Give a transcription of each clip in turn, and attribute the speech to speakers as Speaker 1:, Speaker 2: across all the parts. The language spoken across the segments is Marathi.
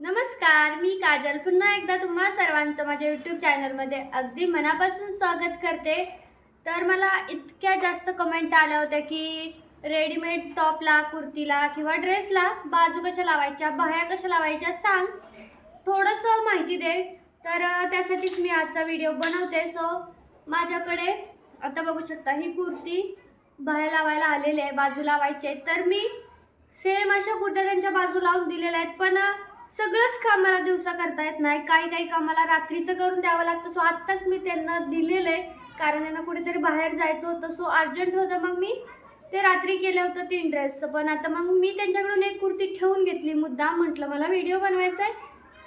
Speaker 1: नमस्कार मी काजल. पुन्हा एकदा तुम्हा सर्वांचं माझ्या यूट्यूब चॅनलमध्ये अगदी मनापासून स्वागत करते. तर मला इतक्या जास्त कमेंट आल्या होत्या की रेडीमेड टॉपला कुर्तीला किंवा ड्रेसला बाजू कशा लावायच्या बाह्या कशा लावायच्या सांग. थोडंसं माहिती दे. तर त्यासाठीच मी आजचा व्हिडिओ बनवते. सो माझ्याकडे आता बघू शकता ही कुर्ती बाह्या लावायला आलेली आहे बाजू लावायची आहे. तर मी सेम अशा कुर्त्या त्यांच्या बाजू लावून दिलेल्या आहेत. पण सगळंच काम मला दिवसा करता येत नाही. काही काही कामाला रात्रीचं करून द्यावं लागतं. सो आत्ताच मी त्यांना दिलेलं आहे कारण त्यांना कुठेतरी बाहेर जायचं होतं. सो अर्जंट होतं. मग मी ते रात्री केलं होतं तीन ड्रेसचं पण आता मग मी त्यांच्याकडून एक कुर्ती ठेवून घेतली. मुद्दा म्हटलं मला व्हिडिओ बनवायचा आहे.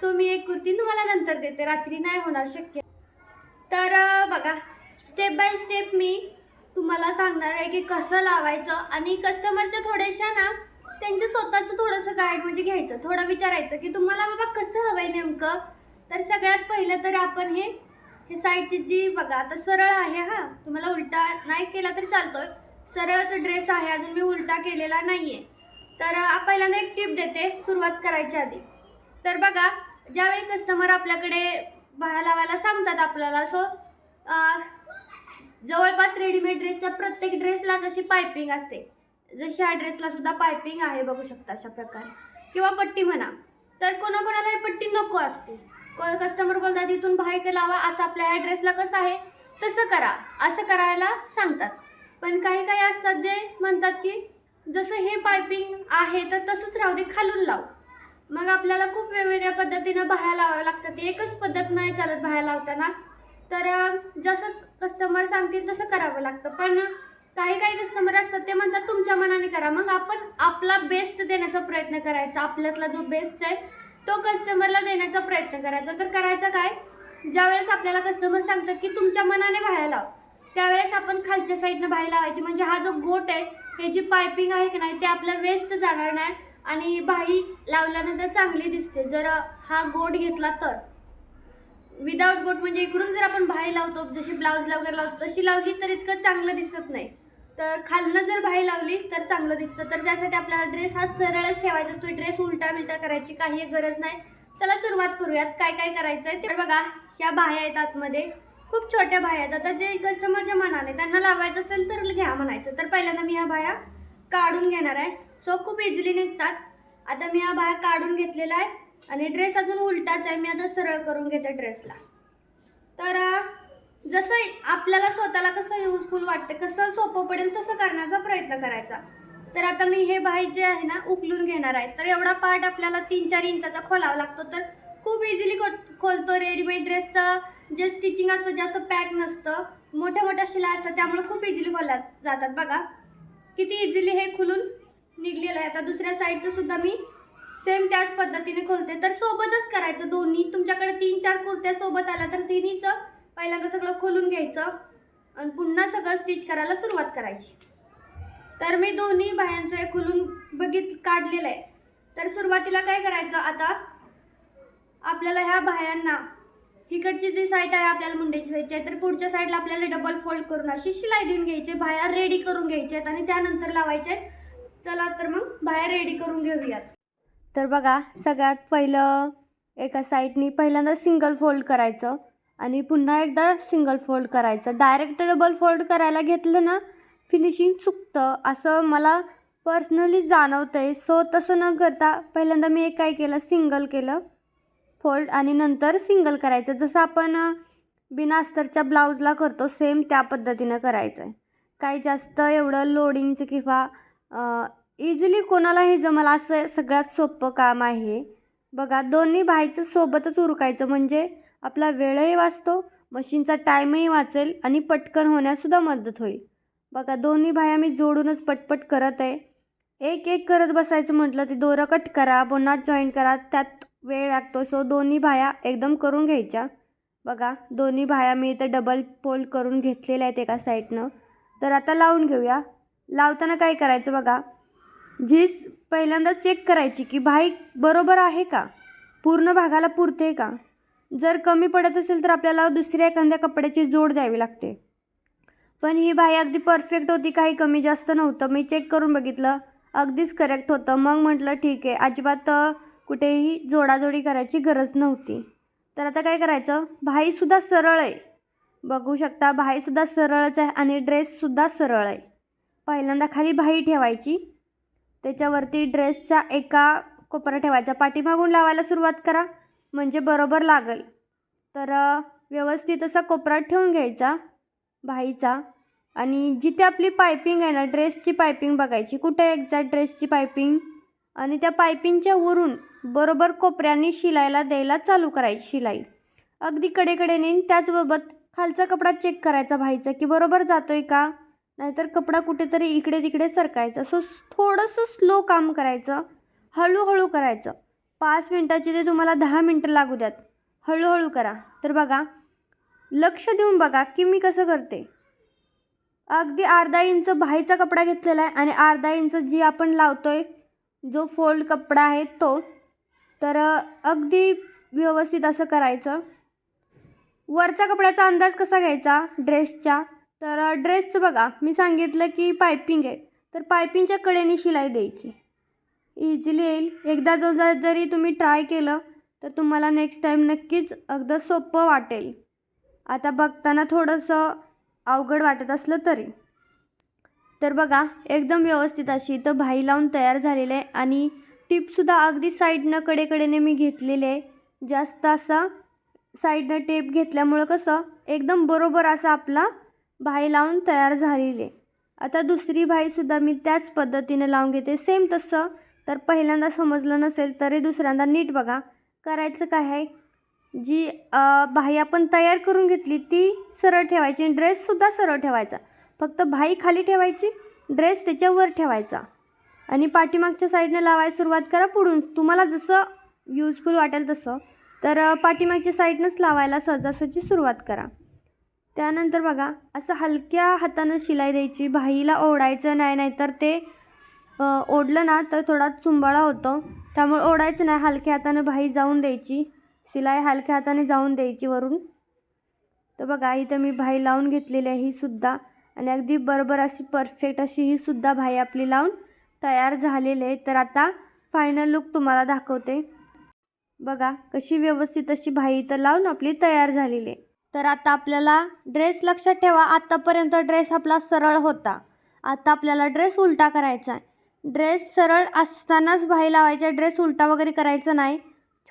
Speaker 1: सो मी एक कुर्ती तुम्हाला नंतर देते. रात्री नाही होणार शक्य. तर बघा स्टेप बाय स्टेप मी तुम्हाला सांगणार आहे की कसं लावायचं. आणि कस्टमरच्या थोड्याशा ना त्यांचं स्वतःचं थोडंसं गाईड म्हणजे घ्यायचं थोडं विचारायचं की तुम्हाला बाबा कसं हवं आहे नेमकं? तर सगळ्यात पहिलं तर आपण हे हे साईडची जी बघा आता सरळ आहे हा. तुम्हाला उलटा नाही केला तरी चालतो आहे सरळच ड्रेस आहे अजून मी उलटा केलेला नाही आहे तर पहिल्यांदा एक टिप देते सुरुवात करायच्या आधी. तर बघा ज्यावेळी कस्टमर आपल्याकडे बाहेर लावायला सांगतात आपल्याला सो जवळपास रेडीमेड ड्रेसच्या प्रत्येक ड्रेसलाच अशी पायपिंग असते. जशी ह्या ड्रेसला सुद्धा पायपिंग आहे बघू शकता अशा प्रकारे. किंवा पट्टी म्हणा. तर कोणाकोणाला ही पट्टी नको असते. कस्टमर बोलतात इथून बाहेर लावा असं आपल्या ह्या ड्रेसला कसं आहे तसं करा. असं करायला सांगतात. पण काही काही असतात जे म्हणतात की जसं हे पायपिंग आहे तर तसंच राहू दे खालून लाव. मग आपल्याला खूप वेगवेगळ्या पद्धतीनं बाहेर लावावं लागतात एकच पद्धत नाही चालत बाहेर लावताना. तर जसं कस्टमर सांगतील तसं करावं लागतं. पण काही काही कस्टमर असतात ते म्हणतात तुमच्या मनाने करा. मग आपण आपला बेस्ट देण्याचा प्रयत्न करायचा. आपल्यातला जो बेस्ट आहे तो कस्टमरला देण्याचा प्रयत्न करायचा. तर करायचं काय? ज्यावेळेस आपल्याला कस्टमर सांगतात की तुमच्या मनाने बाहेर लाव. त्यावेळेस आपण खालच्या साईडनं बाहेर लावायची. म्हणजे हा जो गोट आहे हे जी पायपिंग आहे की नाही ते आपल्या वेस्ट जाणार नाही आणि बाही लावल्यानंतर चांगली दिसते. जर हा गोट घेतला तर. विदाऊट गोट म्हणजे इकडून जर आपण बाही लावतो जशी ब्लाऊजला वगैरे लावतो तशी लावली तर इतकं चांगलं दिसत नाही. तर खालनं जर बाहेर लावली तर चांगलं दिसतं. तर त्यासाठी आपल्याला ड्रेस हा सरळच ठेवायचा असतो. ड्रेस उलटा बिलटा करायची काही गरज नाही. चला सुरुवात करूयात. काय काय करायचं आहे ते बघा. ह्या बाह्या आहेत आतमध्ये. खूप छोट्या बाह्या आहेत. आता जे कस्टमरच्या मनाने त्यांना लावायचं असेल तर घ्या म्हणायचं. तर पहिल्यांदा मी ह्या बाह्या काढून घेणार आहे. सो खूप इझिली निघतात. आता मी ह्या बाह्या काढून घेतलेला आहे. आणि ड्रेस अजून उलटाच आहे. मी आता सरळ करून घेते ड्रेसला तर जसं आपल्याला स्वतःला कसं युजफुल वाटतं कसं सोपं पडेल तसं करण्याचा प्रयत्न करायचा. तर आता मी हे बाही जे आहे ना उकलून घेणार आहे. तर एवढा पार्ट आपल्याला तीन चार इंचाचा खोलावा लागतो. तर खूप इझिली खो खोलतो रेडीमेड ड्रेसचं जे स्टिचिंग असतं जास्त पॅक नसतं. मोठ्या मोठ्या शिलाई असतात त्यामुळे खूप इझिली खोला जातात. बघा किती इझिली हे खुलून निघलेलं आहे. आता दुसऱ्या साईडचं सुद्धा मी सेम त्याच पद्धतीने खोलते. तर सोबतच करायचं दोन्ही. तुमच्याकडे तीन चार कुर्त्या सोबत आल्या तर तिन्हीचं पहिल्यांदा सगळं खोलून घ्यायचं आणि पुन्हा सगळं स्टिच करायला सुरुवात करायची. तर मी दोन्ही बाह्यांचं हे खुलून बघित काढलेलं आहे. तर सुरुवातीला काय करायचं आता? आपल्याला ह्या बाह्यांना इकडची जी साईड आहे आपल्याला मुंड्याची साईडची आहे तर पुढच्या साईडला आपल्याला डबल फोल्ड करून अशी शिलाई देऊन घ्यायची बाहेर रेडी करून घ्यायचे आहेत आणि त्यानंतर लावायचे आहेत. चला तर मग बाहेर रेडी करून घेऊयात. तर बघा सगळ्यात पहिलं एका साईडनी पहिल्यांदा सिंगल फोल्ड करायचं. आणि पुन्हा एकदा सिंगल फोल्ड करायचं. डायरेक्ट डबल फोल्ड करायला घेतलं ना फिनिशिंग चुकतं. असं मला पर्सनली जाणवतं आहे सो तसं न करता पहिल्यांदा मी एक काय केलं? सिंगल केलं फोल्ड आणि नंतर सिंगल करायचं. जसं आपण बिनास्तरच्या बिना अस्तरच्या ब्लाऊजला करतो सेम त्या पद्धतीनं करायचं आहे काही जास्त एवढं लोडिंगचं किंवा इझिली कोणाला हे जमलं असं सगळ्यात सोपं काम आहे. बघा दोन्ही बाईचं सोबतच उरकायचं. म्हणजे आपला वेळही वाचतो मशीनचा टाईमही वाचेल आणि पटकन होण्यासुद्धा मदत होईल. बघा दोन्ही भाया मी जोडूनच पटपट करत आहे. एक एक करत बसायचं म्हटलं ती दोरं कट करा पुन्हा जॉईंट करा त्यात वेळ लागतो. सो दोन्ही भाया एकदम करून घ्यायच्या. बघा दोन्ही भाया मी इथं डबल फोल्ड करून घेतलेल्या आहेत एका साईडनं तर आता लावून घेऊया. लावताना काय करायचं बघा? जीस पहिल्यांदा चेक करायची की भाई बरोबर आहे का? पूर्ण भागाला पुरते का? जर कमी पडत असेल तर आपल्याला दुसऱ्या एखाद्या कपड्याची जोड द्यावी लागते. पण ही बाई अगदी परफेक्ट होती काही कमी जास्त नव्हतं. मी चेक करून बघितलं अगदीच करेक्ट होतं. मग म्हटलं ठीक आहे अजिबात कुठेही जोडाजोडी करायची गरज नव्हती. तर आता काय करायचं? भाईसुद्धा सरळ आहे. बघू शकता भाईसुद्धा सरळच आहे आणि ड्रेससुद्धा सरळ आहे. पहिल्यांदा खाली भाई ठेवायची. त्याच्यावरती ड्रेसचा एका कोपरा ठेवायचा. पाठीमागून लावायला सुरुवात करा. म्हणजे बरोबर लागेल. तर व्यवस्थित असा कोपरा ठेवून घ्यायचा भाईचा आणि जिथे आपली पायपिंग आहे ना ड्रेसची पायपिंग बघायची. कुठे एक्झॅक्ट ड्रेसची पायपिंग? आणि त्या पायपिंगच्या वरून बरोबर कोपऱ्याने शिलायला द्यायला चालू करायची शिलाई. अगदी कडेकडेने त्याचबाबत खालचा कपडा चेक करायचा भाईचा की बरोबर जातोय का? नाहीतर कपडा कुठेतरी इकडे तिकडे सरकायचा. सो थोडंसं स्लो काम करायचं. हळूहळू करायचं. पाच मिनटाची ते तुम्हाला दहा मिनटं लागू द्यात. हळूहळू करा. तर बघा लक्ष देऊन बघा की मी कसं करते. अगदी अर्धा इंच बाहीचा कपडा घेतलेला आहे आणि अर्धा इंच जी आपण लावतो आहे जो फोल्ड कपडा आहे तो तर अगदी व्यवस्थित असं करायचं. वरच्या कपड्याचा अंदाज कसा घ्यायचा? ड्रेसच्या. तर ड्रेसचं बघा मी सांगितलं की पायपिंग आहे. तर पायपिंगच्या कडेने शिलाई द्यायची. इझिली येईल. एकदा दोनदा जरी तुम्ही ट्राय केलं तर तुम्हाला नेक्स्ट टाईम नक्कीच अगदी सोपं वाटेल. आता बघताना थोडंसं अवघड वाटत असलं तरी. तर बघा एकदम व्यवस्थित अशी इथं भाई लावून तयार झालेलं आहे आणि टिपसुद्धा अगदी साईडनं कडेकडेने मी घेतलेले आहे. जास्त असा साईडनं टेप घेतल्यामुळं कसं एकदम बरोबर असा आपला भाई लावून तयार झालेली आहे. आता दुसरी भाईसुद्धा मी त्याच पद्धतीने लावून घेते. सेम तसं तर पहिल्यांदा समजलं नसेल तरी दुसऱ्यांदा नीट बघा. करायचं काय आहे? जी भाई आपण तयार करून घेतली ती सरळ ठेवायची आणि ड्रेससुद्धा सरळ ठेवायचा. फक्त भाई खाली ठेवायची ड्रेस त्याच्यावर ठेवायचा. आणि पाठीमागच्या साईडनं लावायला सुरुवात करा पुढून. तुम्हाला जसं यूजफुल वाटेल तसं. तर पाठीमागच्या साईडनंच लावायला सहजासहजी सुरुवात करा. त्यानंतर बघा असं हलक्या हातानं शिलाई द्यायची भाईला ओढायचं नाही नाहीतर ते ओढलं ना तर थोडा चुंबाळा होतो. त्यामुळे ओढायचं नाही. हलक्या हाताने भाई जाऊन द्यायची. शिलाई हलक्या हाताने जाऊन द्यायची वरून. तर बघा इथं मी भाई लावून घेतलेली आहे ही सुद्धा. आणि अगदी बरोबर अशी परफेक्ट अशी ही सुद्धा भाई आपली लावून तयार झालेली आहे. तर आता फायनल लुक तुम्हाला दाखवते. बघा कशी व्यवस्थित अशी भाई इथं लावून आपली तयार झालेली आहे. तर आता आपल्याला ड्रेस लक्षात ठेवा. आत्तापर्यंत ड्रेस आपला सरळ होता. आता आपल्याला ड्रेस उलटा करायचा आहे. ड्रेस सरळ असतानाच बाही लावायचा ड्रेस उलटा वगैरे करायचा नाही.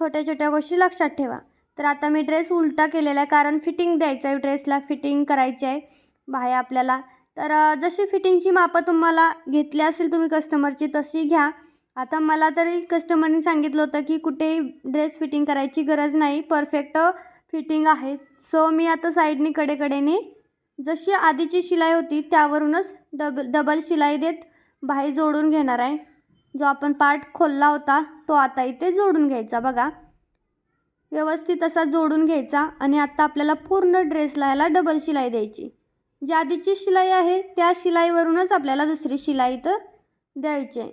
Speaker 1: छोट्या छोट्या गोष्टी लक्षात ठेवा. तर आता मी ड्रेस उलटा केलेला आहे कारण फिटिंग द्यायचं आहे ड्रेसला फिटिंग करायची आहे बाह्या आपल्याला. तर जशी फिटिंगची मापं तुम्हाला घेतली असेल तुम्ही कस्टमरची तशी घ्या. आता मला तरी कस्टमरनी सांगितलं होतं की कुठेही ड्रेस फिटिंग करायची गरज नाही परफेक्ट फिटिंग आहे. सो मी आता साईडनी कडेकडेने जशी आधीची शिलाई होती त्यावरूनच डब डबल शिलाई देत बाही जोडून घेणार आहे. जो आपण पार्ट खोलला होता तो आता इथे जोडून घ्यायचा बघा. व्यवस्थित असा जोडून घ्यायचा आणि आता आपल्याला पूर्ण ड्रेसला ह्याला डबल शिलाई द्यायची. जी आधीची शिलाई आहे त्या शिलाईवरूनच आपल्याला दुसरी शिलाई इथं द्यायची आहे.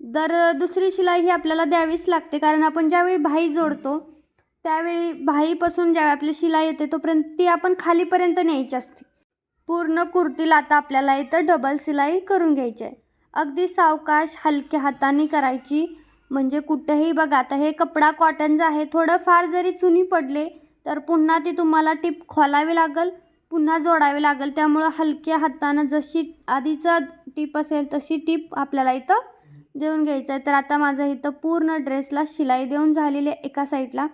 Speaker 1: दर दुसरी शिलाई ही आपल्याला द्यावीच लागते कारण आपण ज्यावेळी भाई जोडतो त्यावेळी भाईपासून ज्यावेळी आपली शिलाई येते तोपर्यंत ती आपण खालीपर्यंत न्यायची असते. पूर्ण कुर्तीला आता आपल्याला इथं डबल सिलाई करून घ्यायची आहे. अगदी सावकाश हलक्या हाताने करायची. म्हणजे कुठेही बघा आता हे कपडा कॉटनचा आहे. थोडं फार जरी चुनी पडले तर पुन्हा ती तुम्हाला टीप खोलावी लागेल पुन्हा जोडावी लागेल. त्यामुळं हलक्या हातानं जशी आधीचा टीप असेल तशी टीप आपल्याला इथं देऊन घ्यायचं आहे. तर आता माझं इथं पूर्ण ड्रेसला शिलाई देऊन झालेली आहे एका साईडला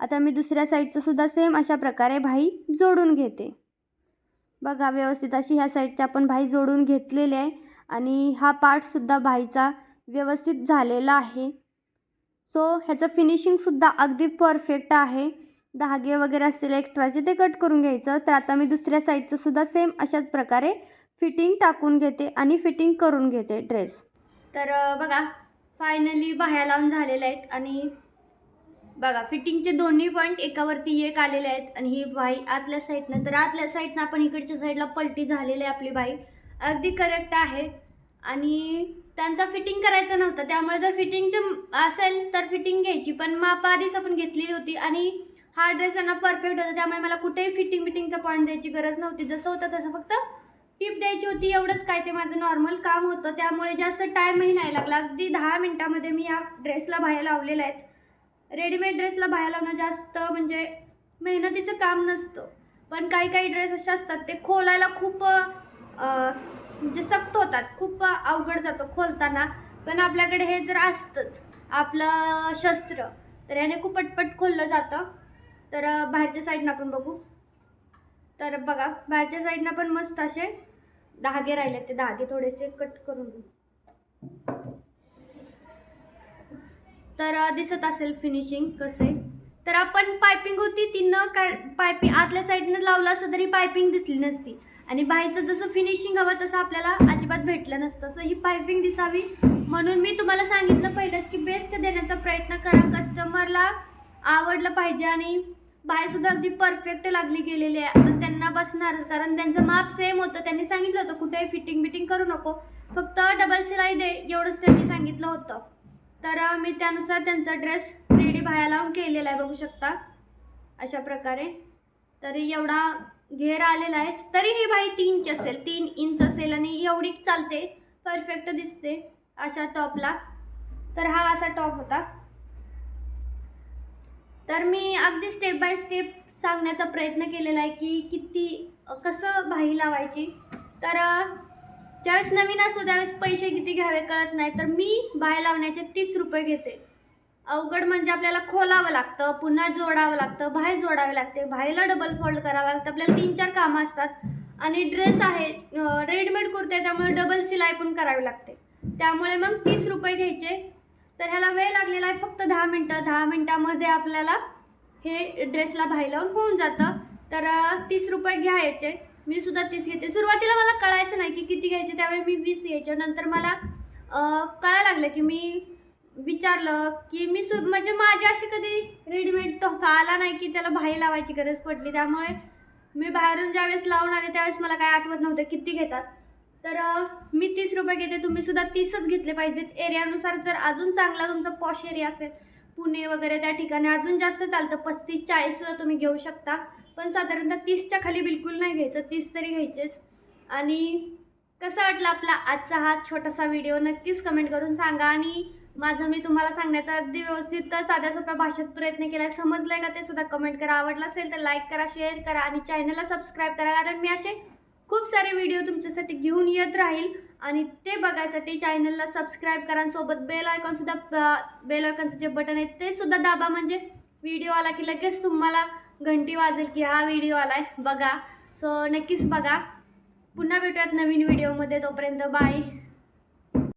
Speaker 1: आता मी दुसऱ्या साईडचं सुद्धा सेम अशा प्रकारे भाई जोडून घेते. बघा व्यवस्थित अशी ह्या साईडच्या आपण भाई जोडून घेतलेली आहे आणि हा पार्टसुद्धा भाईचा व्यवस्थित झालेला आहे. सो ह्याचं फिनिशिंगसुद्धा अगदी परफेक्ट आहे. धागे वगैरे असलेले एक्स्ट्राचे ते कट करून घ्यायचं. तर आता मी दुसऱ्या साईडचंसुद्धा सेम अशाच प्रकारे फिटिंग टाकून घेते आणि फिटिंग करून घेते ड्रेस तर बघा फायनली बाह्या लावून झालेल्या आहेत आणि बघा फिटिंगचे दोन्ही पॉईंट एकावरती एक आलेले आहेत आणि ही बाई आतल्या साईडनं तर आतल्या साईडनं आपण इकडच्या साईडला पलटी झालेली आहे आपली बाई. अगदी करेक्ट आहे. आणि त्यांचा फिटिंग करायचं नव्हतं. त्यामुळे जर फिटिंगचं असेल तर फिटिंग घ्यायची पण माप आधीच आपण घेतलेली होती आणि हा ड्रेस यांना परफेक्ट होता. त्यामुळे मला कुठेही फिटिंग बिटिंगचा पॉईंट द्यायची गरज नव्हती. जसं होतं तसं फक्त टिप द्यायची होती. एवढंच काय ते माझं नॉर्मल काम होतं. त्यामुळे जास्त टाईमही नाही लागला. अगदी दहा मिनटामध्ये मी या ड्रेसला बाहेर लावलेला आहेत. रेडीमेड ड्रेसला बाहेर लावणं जास्त म्हणजे मेहनतीचं काम नसतं. पण काही काही ड्रेस असे असतात ते खोलायला खूप म्हणजे सक्त होतात. खूप अवघड जातं खोलताना. पण आपल्याकडे हे जर असतंच आपलं शस्त्र तर ह्याने खूप पटपट खोललं जातं. तर बाहेरच्या साईडनं आपण बघू. तर बघा बाहेरच्या साईडनं पण मस्त असे धागे राहिले ते धागे थोडेसे कट करून तर दिसत असेल फिनिशिंग कसं? आहे तर आपण पायपिंग होती ती न का पायपिंग आतल्या साईडनं लावलं असं तरी पायपिंग दिसली नसती. आणि बाहेरचं जसं फिनिशिंग हवं तसं आपल्याला अजिबात भेटलं नसतं. सो ही पायपिंग दिसावी म्हणून मी तुम्हाला सांगितलं पहिलंच की बेस्ट देण्याचा प्रयत्न करा. कस्टमरला आवडलं पाहिजे आणि बाहेरसुद्धा अगदी परफेक्ट लागली गेलेली आहे. आता त्यांना बसणारच कारण त्यांचं माप सेम होतं. त्यांनी सांगितलं होतं कुठेही फिटिंग बिटिंग करू नको. फक्त डबल शिलाई दे एवढंच त्यांनी सांगितलं होतं. तर मी त्यानुसार त्यांचा ड्रेस रेडी बाहेर लावून केलेला आहे बघू शकता. अशा प्रकारे. तरी एवढा घेर आलेला आहे. तरी ही बाई तीन इंच असेल तीन इंच असेल आणि एवढी चालते. परफेक्ट दिसते अशा टॉपला तर हा असा टॉप होता. तर मी अगदी स्टेप बाय स्टेप सांगण्याचा प्रयत्न केलेला आहे की किती कसं भाई लावायची. तर ज्यावेळेस नवीन असतो त्यावेळेस पैसे किती घ्यावे कळत नाही. तर मी बाहेर लावण्याचे तीस रुपये घेते. अवघड म्हणजे आपल्याला खोलावं लागतं पुन्हा जोडावं लागतं बाहेर जोडावे लागते. बाहेरला डबल फोल्ड करावं लागतं. आपल्याला तीन चार कामं असतात. आणि ड्रेस आहे रेडीमेड कुर्ते त्यामुळे डबल सिलाई पण करावी लागते. त्यामुळे मग तीस रुपये घ्यायचे. तर ह्याला वेळ लागलेला आहे फक्त दहा मिनटं. दहा मिनटामध्ये आपल्याला हे ड्रेसला बाहेर लावून होऊन जातं. तर तीस रुपये घ्यायचे. मी सुद्धा तीस घेते. सुरुवातीला मला कळायचं नाही की किती घ्यायचे त्यावेळी मी वीस घ्यायचे. नंतर मला कळायला लागलं की मी विचारलं की मी सु म्हणजे माझी अशी कधी रेडीमेड तोफा आला नाही की त्याला बाहेर लावायची गरज पडली. त्यामुळे मी बाहेरून ज्यावेळेस लावून आले त्यावेळेस मला काय आठवत नव्हतं किती घेतात. तर मी तीस रुपये घेते. तुम्ही सुद्धा तीसच घेतले पाहिजेत. एरियानुसार जर अजून चांगला तुमचा पॉश एरिया असेल पुणे वगैरे त्या ठिकाणी अजून जास्त चालतं. पस्तीस चाळीससुद्धा तुम्ही घेऊ शकता. पण साधारणतः तीसच्या खाली बिलकुल नाही घ्यायचं तीस तरी घ्यायचेच. आणि कसा वाटला आपला आजचा हा छोटासा व्हिडिओ नक्कीच कमेंट करून सांगा. आणि माझं मी तुम्हाला सांगण्याचा अगदी व्यवस्थित साध्या सोप्या भाषेत प्रयत्न केला समजलं आहे का ते सुद्धा कमेंट करा. आवडलं असेल तर लाईक करा शेअर करा आणि चॅनलला सबस्क्राईब करा. कारण मी असे खूप सारे व्हिडिओ तुमच्यासाठी घेऊन येत राहील. आणि ते बघायसाठी चॅनलला सबस्क्राईब करा आणि सोबत बेल आयकॉनसुद्धा बेल आयकॉनचं जे बटन आहे ते सुद्धा दाबा. म्हणजे व्हिडिओ आला की लगेच तुम्हाला घंटी वाजेल की हा व्हिडिओ आला आहे बघा. सो नक्कीच बघा. पुन्हा भेटूयात नवीन व्हिडिओमध्ये तोपर्यंत बाय